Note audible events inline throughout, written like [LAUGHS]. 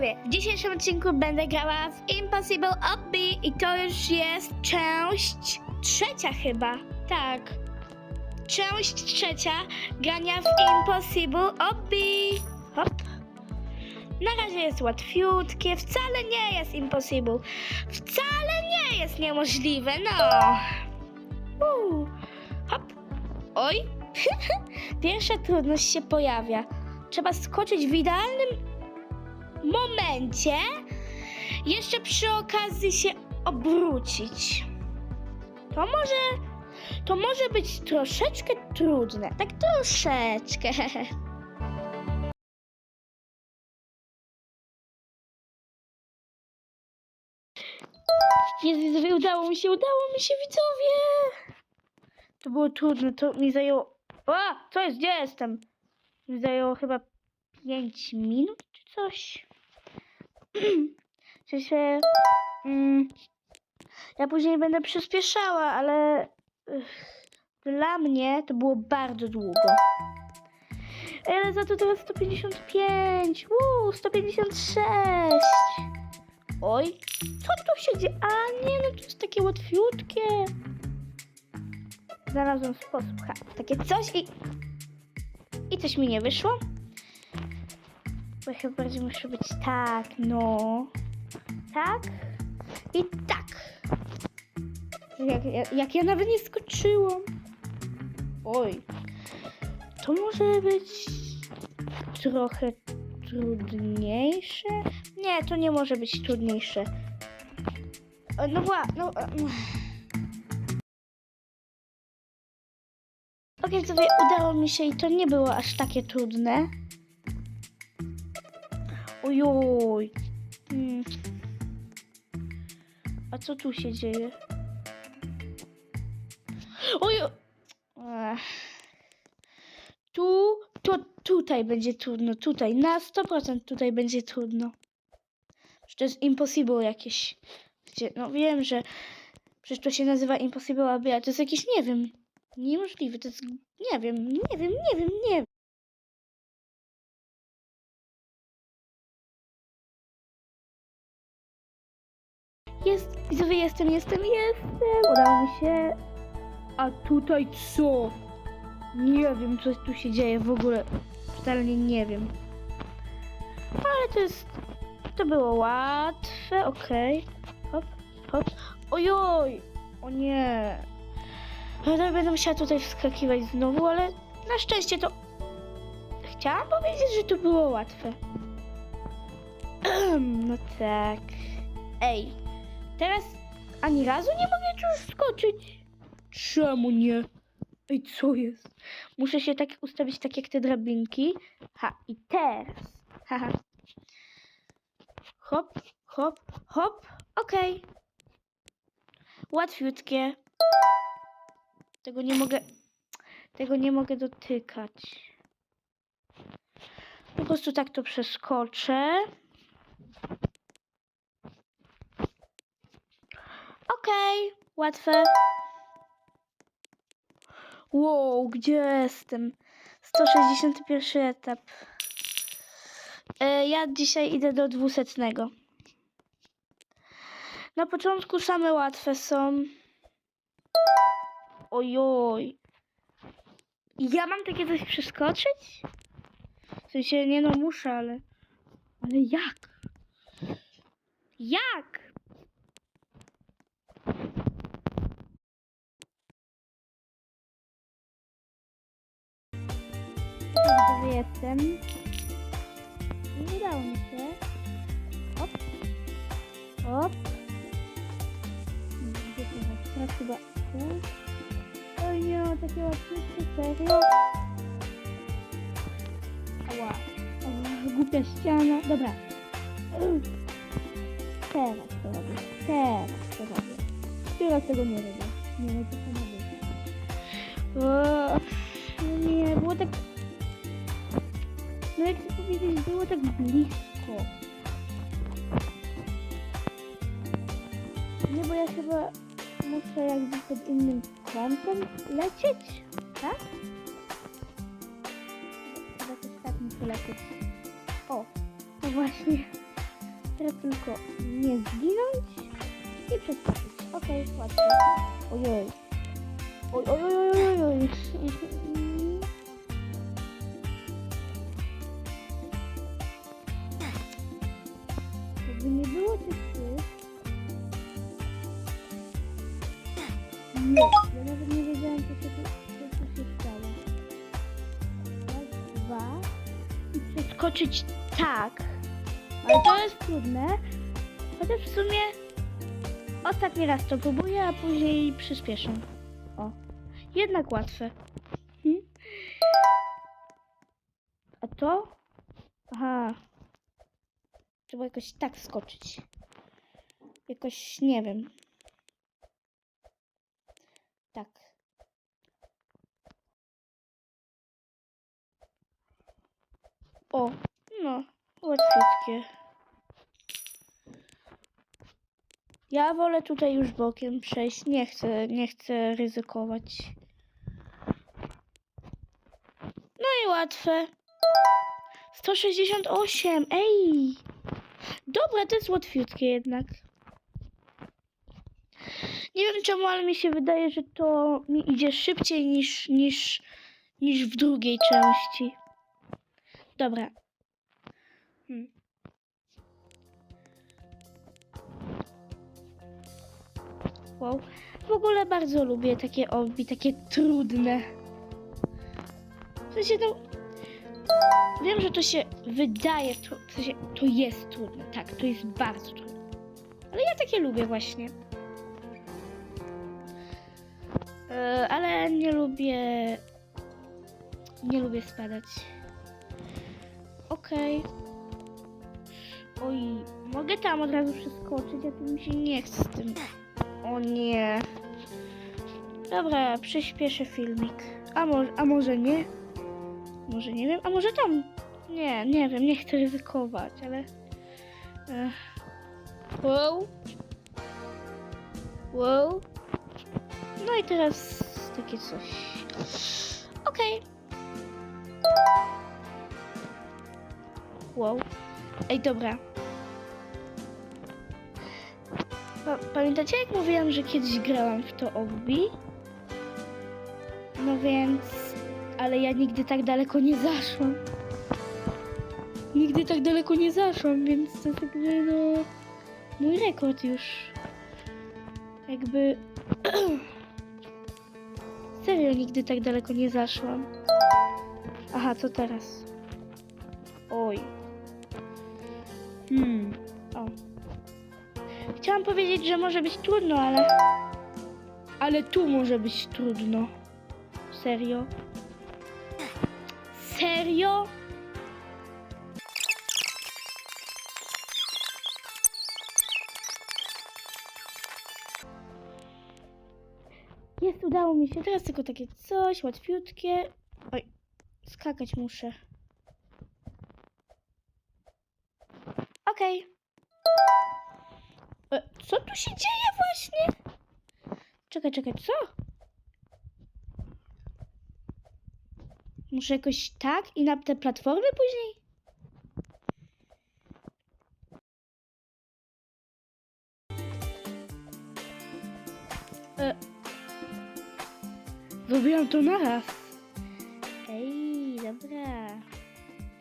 widzowie, w dzisiejszym odcinku będę grała w Impossible Obby i to już jest część trzecia chyba. Tak. Część trzecia grania w Impossible Obby. Hop. Na razie jest łatwiutkie, wcale nie jest impossible. Wcale nie jest niemożliwe, no. Uuu. Hop. Oj. [LAUGHS] Pierwsza trudność się pojawia. Trzeba skoczyć w idealnym momencie. Jeszcze przy okazji się obrócić. To może. To może być troszeczkę trudne. Tak troszeczkę. Widzowie, udało mi się, udało mi się, widzowie! To było trudne, to mi zajęło... A, co jest, gdzie jestem? Mi zajęło chyba 5 minut czy coś. W sensie... Mm, ja później będę przyspieszała, ale... Dla mnie to było bardzo długo. Ale za to teraz 155. Uuu, 156. Oj, co tu się dzieje? A nie, no to jest takie łatwiutkie. Znalazłam sposób. Ha, takie coś i... I coś mi nie wyszło. Bo chyba bardziej muszę być tak, no. Tak. I tak. Jak, jak, ja nawet nie skoczyłam. Oj. To może być trochę trudniejsze? Nie, to nie może być trudniejsze. O, No wła, no... e, mm. Okej, sobie udało mi się i to nie było aż takie trudne. Ojoj. Hmm. A co tu się dzieje? Ojo. Tu, to tutaj będzie trudno, tutaj, na 100% tutaj będzie trudno. Że to jest impossible jakieś. No wiem, że przecież to się nazywa impossible, ale to jest jakieś, nie wiem, niemożliwe, to jest, nie wiem, nie wiem, nie wiem, nie wiem. Jest, widzowie, jestem, jestem, jestem. Udało mi się. A tutaj co? Nie wiem, co tu się dzieje w ogóle. Totalnie nie wiem. Ale to jest... To było łatwe, okej. Hop, hop. Ojoj! O nie. Ja będę musiała tutaj wskakiwać znowu, ale na szczęście to... Chciałam powiedzieć, że to było łatwe. [CLEARS THROAT] No tak. Ej, teraz ani razu nie mogę już skoczyć. Czemu nie? Ej, co jest? Muszę się tak ustawić, tak jak te drabinki. Ha, i teraz. [LAUGHS] Haha. Hop, hop, hop. Okej. Łatwiutkie. Tego nie mogę... Tego nie mogę dotykać. Po prostu tak to przeskoczę. Okej, łatwe. Wow, gdzie jestem? 161 etap. E, ja dzisiaj idę do 200. Na początku same łatwe są. Ojoj. Ja mam takie coś przeskoczyć? W sensie, nie no muszę, ale... Ale jak? Jak? Jestem? Nie udało mi się. Hop. Hop. Gdzie to jest? Teraz chyba tu. Oj nie, takie łatwiejsze, serio? Ała. O, głupia ściana. Dobra. Teraz to robię. Teraz to robię. Teraz tego nie robię. Nie wiem, co być. O, no nie, było tak no jak to powiedzieć, było tak blisko. Nie, bo ja chyba muszę jakby pod innym kątem lecieć, tak? Chyba też tak muszę lecieć. O, no właśnie. Teraz tylko nie zginąć i przeskoczyć. Okej, łatwo. Ojoj. Oj, oj, oj, oj, oj, oj. I przeskoczyć tak. Ale to jest trudne. Chociaż w sumie ostatni raz to próbuję, a później przyspieszę. O, jednak łatwe. [LAUGHS] A to? Aha. Trzeba jakoś tak skoczyć. Jakoś, nie wiem. Tak. O, no, łatwiutkie. Ja wolę tutaj już bokiem przejść. Nie chcę, nie chcę ryzykować. No i łatwe. 168, ej! Dobra, to jest łatwiutkie jednak. Nie wiem czemu, ale mi się wydaje, że to mi idzie szybciej niż, niż, niż w drugiej części. Dobra. Hmm. Wow. W ogóle bardzo lubię takie obi, takie trudne. W sensie to... Wiem, że to się wydaje, tru- w sensie to jest trudne, tak, to jest bardzo trudne. Ale ja takie lubię właśnie. E, ale nie lubię... Nie lubię spadać. Okej. Oj, mogę tam od razu przeskoczyć, a tu mi się nie chce z tym. O nie. Dobra, przyspieszę filmik. A, mo a może nie? Może nie wiem, a może tam? Nie, nie wiem, nie chcę ryzykować, ale... Ech. Wow. Wow. No i teraz takie coś. Okej. Wow. Ej, dobra. Pa pamiętacie, jak mówiłam, że kiedyś grałam w to Obbi? No więc... Ale ja nigdy tak daleko nie zaszłam. Nigdy tak daleko nie zaszłam, więc to jakby, no... Mój rekord już. Jakby... [CLEARS THROAT] Serio, nigdy tak daleko nie zaszłam. Aha, co teraz? Oj. Hmm. O. Chciałam powiedzieć, że może być trudno, ale... Ale tu może być trudno. Serio? Serio? Jest, udało mi się. Teraz tylko takie coś łatwiutkie. Oj, skakać muszę. Okej. E, Co tu się dzieje właśnie? Czekaj, czekaj, co? Muszę jakoś tak i na te platformy później? E, Zrobiłam to naraz. Ej, dobra.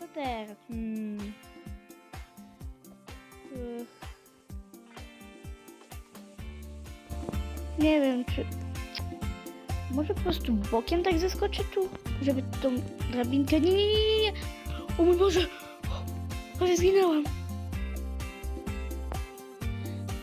Co teraz? Hmm. Nie wiem, czy... Może po prostu bokiem tak zeskoczy tu? Żeby tą drabinkę... Nie, nie, nie, nie, nie! O mój Boże! Prawie zginęłam.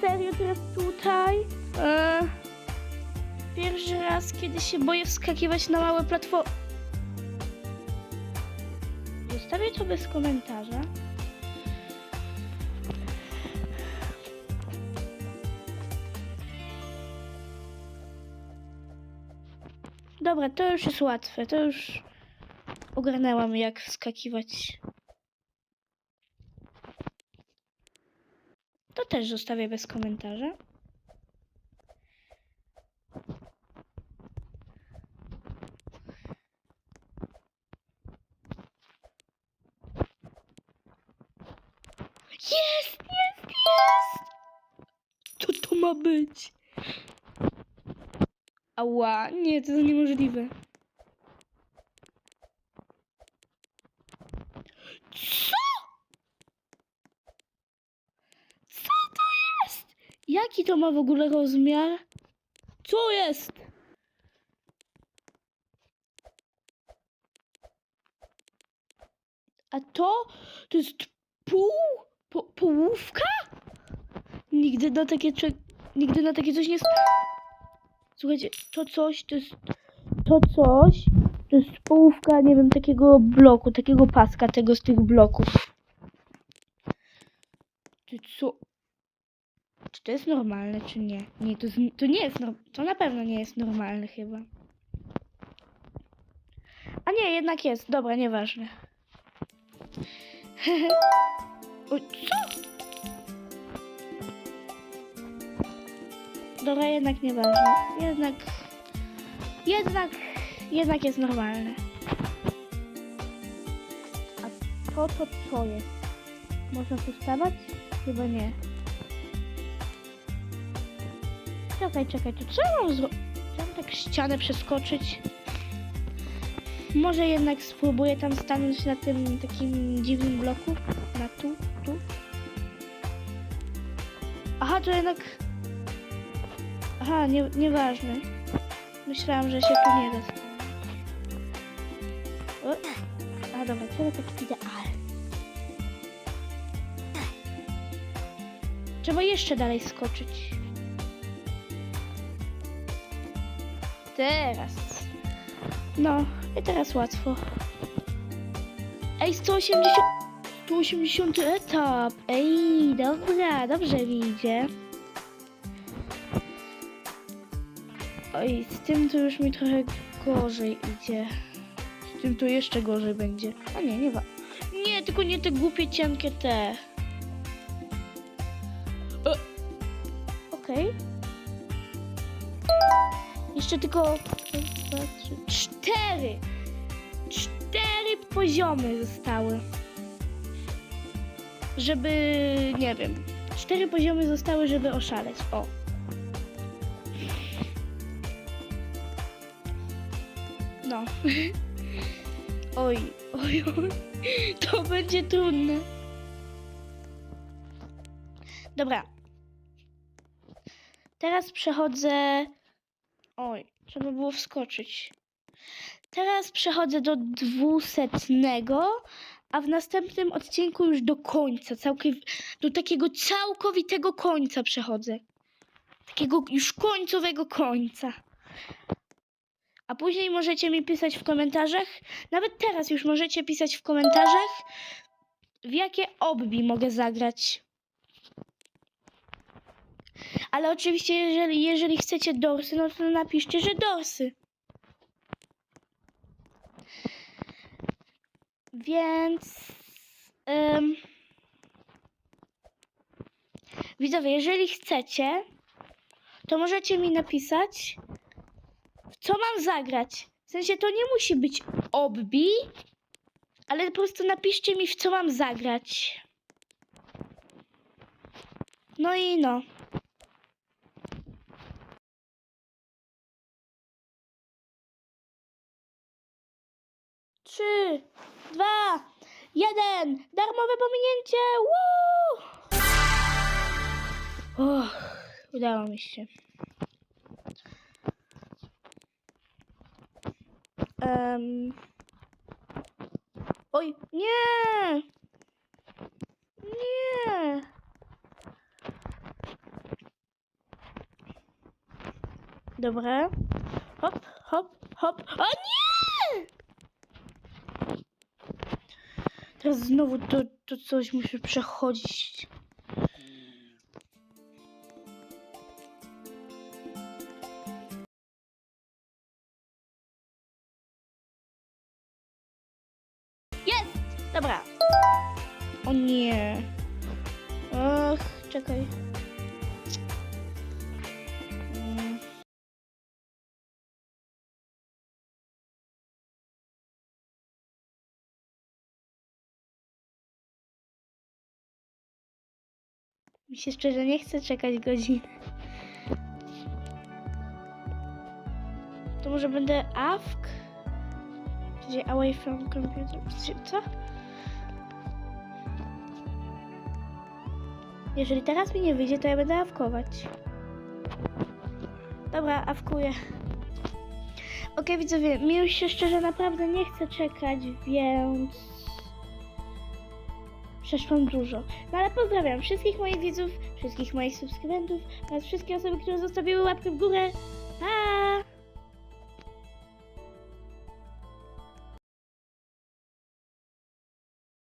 Serio teraz tutaj? Eee, pierwszy raz, kiedy się boję wskakiwać na małe platformy. Zostawię to bez komentarza. Dobra, to już jest łatwe. To już ogarnęłam, jak wskakiwać. To też zostawię bez komentarza. Jest, jest! ma być? Ała, nie, to jest niemożliwe. Co? Co to jest? Jaki to ma w ogóle rozmiar? Co jest? A to? To jest pół? Po, połówka? Nigdy na takie, nigdy na takie coś nie... Słuchajcie, to coś, to jest... To coś, to jest połówka, nie wiem, takiego bloku, takiego paska, tego z tych bloków. Ty co? Czy to jest normalne, czy nie? Nie, to, to nie jest, norm- to na pewno nie jest normalne chyba. A nie, jednak jest. Dobra, nieważne. [LAUGHS] o, co? Dobra, jednak nieważne. Jednak... Jednak... Jednak jest normalne. A to, to co jest? Można tu stawać? Chyba nie. Czekaj, czekaj, to co mam zrobić? Chciałam tak ścianę przeskoczyć. Może jednak spróbuję tam stanąć na tym takim dziwnym bloku. Na tu, tu. Aha, to jednak... Aha, nie, nieważne. Myślałam, że się tu nie da. O. A dobra, to tak idealnie. Trzeba jeszcze dalej skoczyć. Teraz. No, i teraz łatwo. Ej, 180... 180 etap. Ej, dobra, dobrze mi idzie. Oj, z tym to już mi trochę gorzej idzie. Z tym to jeszcze gorzej będzie. A nie, nie wa. Nie, tylko nie te głupie, cienkie te. E. Okej. Jeszcze tylko... Cztery! Cztery poziomy zostały. Żeby... nie wiem. Cztery poziomy zostały, żeby oszaleć. O. [LAUGHS] Oj, oj, oj. [LAUGHS] To będzie trudne. Dobra. Teraz przechodzę. Oj, trzeba było wskoczyć. Teraz przechodzę do dwusetnego, a w następnym odcinku już do końca, do takiego całkowitego końca przechodzę. Takiego już końcowego końca. A później możecie mi pisać w komentarzach, nawet teraz już możecie pisać w komentarzach, w jakie obbi mogę zagrać. Ale oczywiście, jeżeli, jeżeli chcecie dorsy, no to napiszcie, że dorsy. Więc. em, widzowie, jeżeli chcecie, to możecie mi napisać, co mam zagrać. W sensie to nie musi być obbi, ale po prostu napiszcie mi, w co mam zagrać. No i no. Trzy, dwa, jeden. Darmowe pominięcie. Woo! Och, udało mi się. Em. Oj, nie! Nie! Dobra. Hop, hop, hop. O nie! Teraz znowu to, to coś muszę przechodzić. czekaj. Mi się szczerze nie chce czekać godziny. To może będę AFK? Czyli Away from Computer. Co? Jeżeli teraz mi nie wyjdzie, to ja będę awkować. Dobra, awkuję. Okej, widzowie, mi już się szczerze naprawdę nie chce czekać, więc przeszłam dużo. No ale pozdrawiam wszystkich moich widzów, wszystkich moich subskrybentów oraz wszystkie osoby, które zostawiły łapkę w górę. Pa!